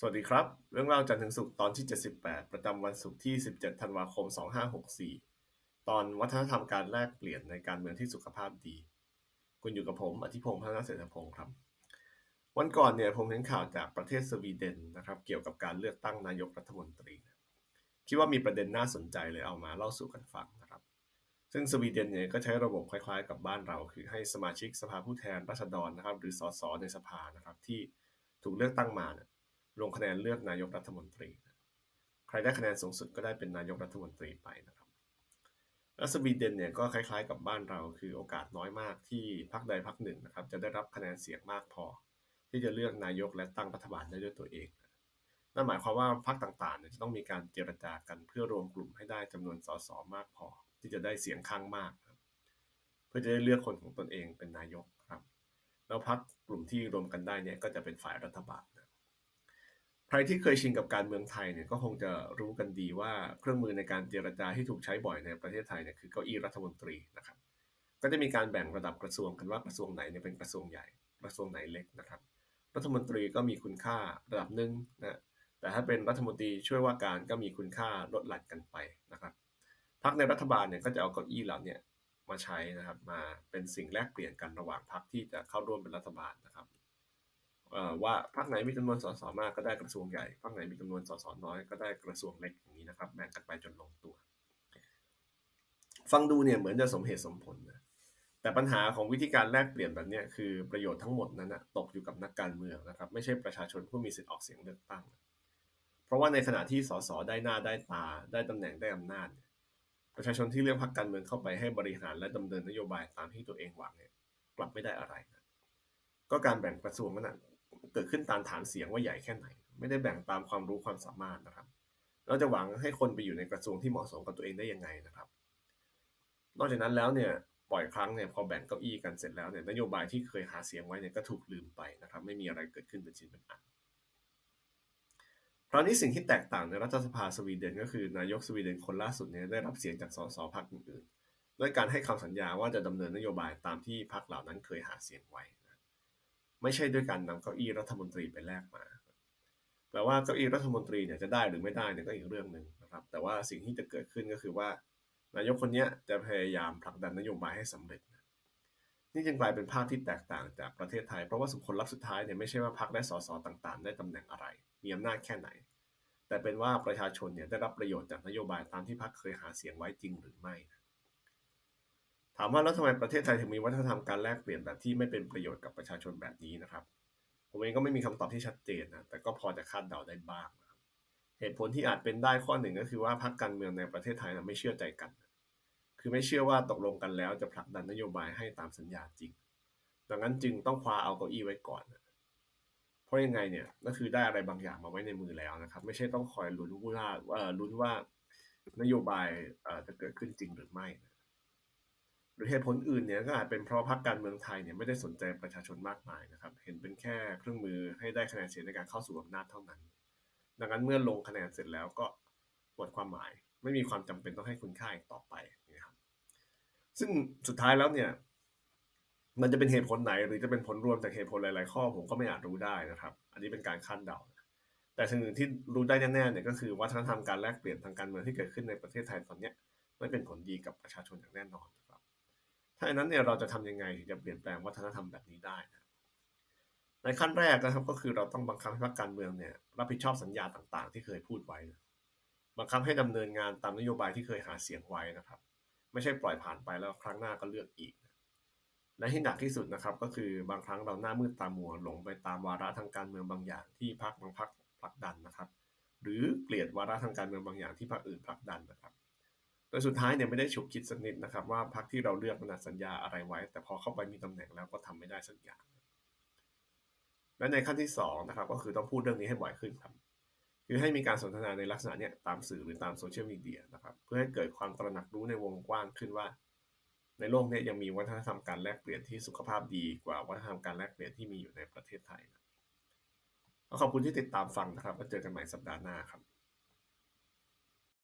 สวัสดีครับ เรื่องเล่าจันทร์ถึงศุกร์ตอนที่ 78 ประจำวันศุกร์ที่ 17 ธันวาคม 2564 ตอนวัฒนธรรมการแลกเปลี่ยนในการเมืองที่สุขภาพดี คุณอยู่กับผมอธิพงศ์พัฒนาเศรษฐพงศ์ครับ วันก่อนเนี่ยผมเห็นข่าวจากประเทศสวีเดนนะครับ เกี่ยวกับการเลือกตั้งนายกรัฐมนตรี คิดว่ามีประเด็นน่าสนใจเลยเอามาเล่าสู่กันฟังนะครับ ซึ่งสวีเดนเนี่ยก็ใช้ระบบคล้ายๆ กับบ้านเรา คือให้สมาชิกสภาผู้แทนราษฎรนะครับ หรือสสในสภานะครับที่ถูกเลือกตั้งมาเนี่ย ลงคะแนนเลือกนายกรัฐมนตรี ใครได้คะแนนสูงสุดก็ได้เป็นนายกรัฐมนตรีไปนะครับ และสวีเดนเนี่ยก็คล้ายๆกับบ้านเราคือโอกาสน้อยมากที่พรรคใดพรรคหนึ่งนะครับ จะได้รับคะแนนเสียงมากพอ ที่จะเลือกนายกและตั้งรัฐบาลได้ด้วยตัวเองนั่นหมายความว่าพรรคต่างๆเนี่ยจะต้องมีการเจรจากันเพื่อรวมกลุ่มให้ได้จำนวนสสมากพอ ที่จะได้เสียงข้างมากเพื่อจะได้เลือกคนของตนเองเป็นนายกครับ แล้วพรรคกลุ่มที่รวมกันได้เนี่ยก็จะเป็นฝ่ายรัฐบาล ใครที่เคยชินกับการเมืองไทยเนี่ยก็คงจะรู้กันดีว่าเครื่องมือในการเจรจาที่ถูกใช้บ่อยในประเทศไทยเนี่ยคือเก้าอี้รัฐมนตรีนะครับ ก็จะมีการแบ่งระดับกระทรวงกันว่ากระทรวงไหนเนี่ยเป็นกระทรวงใหญ่ กระทรวงไหนเล็กนะครับ รัฐมนตรีก็มีคุณค่าระดับหนึ่งนะแต่ถ้าเป็นรัฐมนตรีช่วยว่าการก็มีคุณค่าลดหลั่นกันไปนะครับพรรคในรัฐบาลเนี่ยก็จะเอาเก้าอี้เหล่านี้มาใช้นะครับมาเป็นสิ่งแลกเปลี่ยนกันระหว่างพรรคที่จะเข้าร่วมเป็นรัฐบาล ว่าพรรคไหนมีจำนวนสสมากก็ได้กระทรวงใหญ่พรรคไหนมีจำนวนสสน้อยก็ได้กระทรวงเล็กอย่างนี้นะครับแบ่งกันไปจนลงตัว ฟังดูเนี่ยเหมือนจะสมเหตุสมผลนะแต่ปัญหาของวิธีการแลกเปลี่ยนแบบนี้คือประโยชน์ทั้งหมดนั้นนะตกอยู่กับนักการเมืองนะครับไม่ใช่ประชาชนผู้มีสิทธิ์ออกเสียงเลือกตั้ง เพราะว่าในขณะที่สสได้หน้าได้ตา ได้ตำแหน่งได้อำนาจ ประชาชนที่เลือกพรรคการเมืองเข้าไปให้บริหารและดำเนินนโยบายตามที่ตัวเองหวังเนี่ยกลับไม่ได้อะไรนะก็การแบ่งกระทรวงนั้น เกิดขึ้นตามฐานเสียงว่าใหญ่แค่ไหน ไม่ได้แบ่งตามความรู้ความสามารถนะครับ เราจะหวังให้คนไปอยู่ในกระทรวงที่เหมาะสมกับตัวเองได้ยังไงนะครับ นอกจากนั้นแล้วเนี่ยปล่อยครั้งเนี่ยพอแบ่งเก้าอี้กันเสร็จแล้วเนี่ยนโยบายที่เคยหาเสียงไว้เนี่ยก็ถูกลืมไปนะครับ ไม่มีอะไรเกิดขึ้นเป็นชิ้นเป็นอันคราวนี้สิ่งที่แตกต่างในรัฐสภาสวีเดนก็คือนายกสวีเดนคนล่าสุดเนี่ยได้รับเสียงจากสสพรรคอื่นๆด้วยการให้คำสัญญาว่าจะดำเนินนโยบายตามที่พรรคเหล่านั้นเคยหาเสียงไว้ ไม่ใช่ด้วยการนำเก้าอี้รัฐมนตรีไปแลกมา แปลว่าเก้าอี้รัฐมนตรีเนี่ยจะได้หรือไม่ได้เนี่ยก็อีกเรื่องหนึ่งนะครับ แต่ว่าสิ่งที่จะเกิดขึ้นก็คือว่า นายกคนนี้จะพยายามผลักดันนโยบายให้สำเร็จ นี่จึงกลายเป็นภาพที่แตกต่างจากประเทศไทย เพราะว่าสุขผลลัพธ์สุดท้ายเนี่ยไม่ใช่ว่าพรรคและสสต่างๆ ได้ตำแหน่งอะไร มีอำนาจแค่ไหน แต่เป็นว่าประชาชนเนี่ยได้รับประโยชน์จากนโยบายตามที่พรรคเคยหาเสียงไว้จริงหรือไม่ ถามว่าแล้วทำไมประเทศไทยถึงมีวัฒนธรรมการแลกเปลี่ยนแบบที่ไม่เป็นประโยชน์กับประชาชนแบบนี้นะครับ ผมเองก็ไม่มีคำตอบที่ชัดเจนนะแต่ก็พอจะคาดเดาได้บ้างเหตุผลที่อาจเป็นได้ข้อหนึ่งก็คือว่าพรรคการเมืองในประเทศไทยไม่เชื่อใจกัน คือไม่เชื่อว่าตกลงกันแล้วจะผลักดันนโยบายให้ตามสัญญาจริง ดังนั้นจึงต้องคว้าเอาเก้าอี้ไว้ก่อน เพราะยังไงเนี่ยก็คือได้อะไรบางอย่างมาไว้ในมือแล้วนะครับ ไม่ใช่ต้องคอยลุ้นว่าลุ้นว่านโยบายจะเกิดขึ้นจริงหรือไม่ หรือเหตุผลอื่นเนี่ยก็อาจเป็นเพราะพรรคการเมืองไทยเนี่ยไม่ได้สนใจประชาชนมากมายนะครับ เห็นเป็นแค่เครื่องมือให้ได้คะแนนเสียงในการเข้าสู่อำนาจเท่านั้น ดังนั้นเมื่อลงคะแนนเสร็จแล้วก็หมดความหมาย ไม่มีความจำเป็นต้องให้คุณค่าอีกต่อไปนะครับ ซึ่งสุดท้ายแล้วเนี่ย มันจะเป็นเหตุผลไหนหรือจะเป็นผลรวมจากเหตุผลหลาย ๆ ข้อผมก็ไม่อาจรู้ได้นะครับ อันนี้เป็นการคาดเดา แต่สิ่งหนึ่งที่รู้ได้แน่ๆเนี่ยก็คือวัฒนธรรมการแลกเปลี่ยนทางการเมืองที่เกิดขึ้นในประเทศไทยตอนนี้ไม่เป็นผลดีกับประชาชนอย่างแน่นอน ถ้าอย่างนั้นเนี่ยเราจะทำยังไงถึงจะเปลี่ยนแปลงวัฒนธรรมแบบนี้ได้นะในขั้นแรกนะครับก็คือเราต้องบังคับให้พรรคการเมืองเนี่ยรับผิดชอบสัญญาต่าง ๆ ที่เคยพูดไว้นะบังคับให้ดำเนินงานตามนโยบายที่เคยหาเสียงไว้นะครับ ไม่ใช่ปล่อยผ่านไปแล้วครั้งหน้าก็เลือกอีกนะและที่หนักที่สุดนะครับก็คือบางครั้งเราหน้ามืดตามัวหลงไปตามวาระทางการเมืองบางอย่างที่พรรคบางพรรคผลักดันนะครับ หรือเกลียดวาระทางการเมืองบางอย่างที่พรรคอื่นผลักดันนะครับ โดยสุดท้ายเนี่ยไม่ได้ฉุกคิดสักนิดนะครับ ว่าพรรคที่เราเลือกมันสัญญาอะไรไว้ แต่พอเข้าไปมีตำแหน่งแล้วก็ทำไม่ได้สักอย่าง และในขั้นที่2นะครับก็คือต้องพูดเรื่องนี้ให้บ่อยขึ้นครับคือให้มีการสนทนาในลักษณะเนี้ยตามสื่อหรือตามโซเชียลมีเดียนะครับ เพื่อให้เกิดความตระหนักรู้ในวงกว้างขึ้นว่า ในโลกนี้ยังมีวัฒนธรรมการแลกเปลี่ยนที่สุขภาพดีกว่าวัฒนธรรมการแลกเปลี่ยนที่มีอยู่ในประเทศไทยนะขอบคุณที่ติดตามฟังนะครับแล้วเจอกันใหม่สัปดาห์หน้าครับ